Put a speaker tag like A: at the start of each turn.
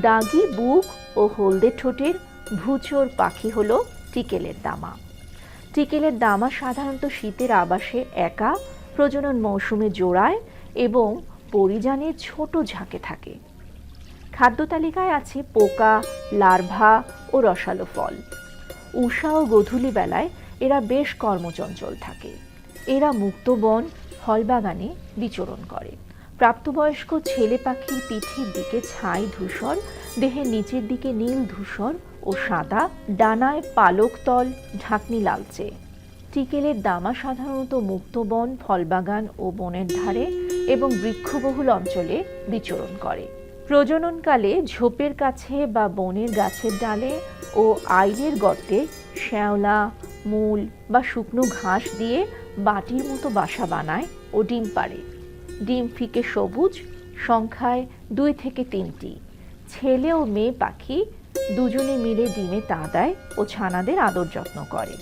A: দাগি বুক ও হলদে ঠোঁটের ভুচোর পাখি হলো টিকেলের দামা। টিকেলের দামা সাধারণত শীতের আবাসে একা, প্রজনন মৌসুমে জোড়ায় এবং পরিযানের ছোট ঝাঁকে থাকে। খাদ্য তালিকায় আছে পোকা, লার্ভা ও রসালো ফল। উষা ও গধূলি বেলায় এরা বেশ কর্মচঞ্চল থাকে। এরা মুক্ত বন, ফলবাগানে বিচরণ করে। প্রাপ্তবয়স্ক ছেলে পাখির পিঠের দিকে ছাই ধূসর, দেহের নিচের দিকে নীল ধূসর ও সাদা, ডানায় পালক তল, ঢাকনি লালচে। টিকেলের দামা সাধারণত মুক্ত বন, ফলবাগান ও বনের ধারে এবং বৃক্ষবহুল অঞ্চলে বিচরণ করে। প্রজননকালে ঝোপের কাছে বা বনের গাছের ডালে ও আইলের গর্তে শ্যাওলা, মূল বা শুকনো ঘাস দিয়ে বাটির মতো বাসা বানায় ও ডিম পাড়ে। ডিম ফিকে সবুজ, সংখ্যায় দুই থেকে তিনটি। ছেলে ও মেয়ে পাখি দুজনে মিলে ডিমে তা দেয় ও ছানাদের আদর যত্ন করে।